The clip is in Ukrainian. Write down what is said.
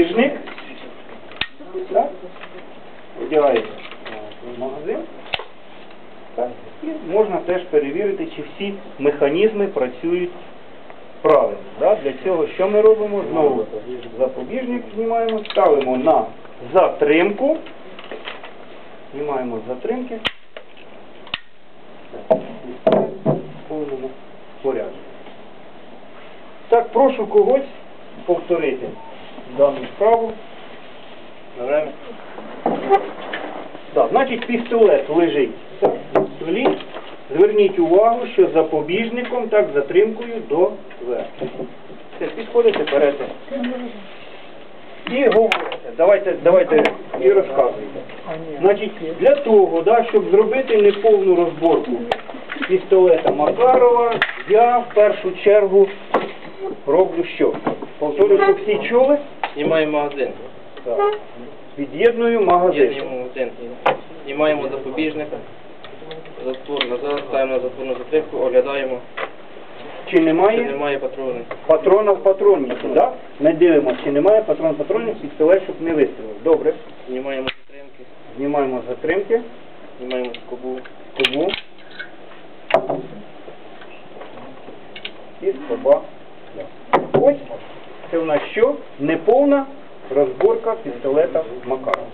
Запобіжник. Так. Одягається в магазин. Так. І можна теж перевірити, чи всі механізми працюють правильно. Так. Для цього що ми робимо? Знову запобіжник знімаємо, ставимо на затримку. Знімаємо затримки. В порядку. Так, прошу когось повторити дану справу. Так, значить пістолет лежить на столі. Зверніть увагу, що запобіжником, так, затримкою до верху. Все, підходите, берете. І говорите. Давайте, давайте і розказуйте. Значить, для того, да, щоб зробити неповну розборку пістолета Макарова, я в першу чергу роблю що? Повторюю, щоб всі чули, Знімаємо магазин. так. від'єдную магазин. Знімаємо магазин. Знімаємо запобіжника. Затвор назад, ставимо на затворну затримку, оглядаємо. Чи Чи немає немає патронів. патрона в патроннику, да? Ми дивимося, чи немає патрон в патроннику, пістолет, щоб не вистрілив. Добре. Знімаємо затримки, Знімаємо затримки, знімаємо скобу. кубу. І скоба. Ось це у нас що? Неповна розборка пістолета Макарова.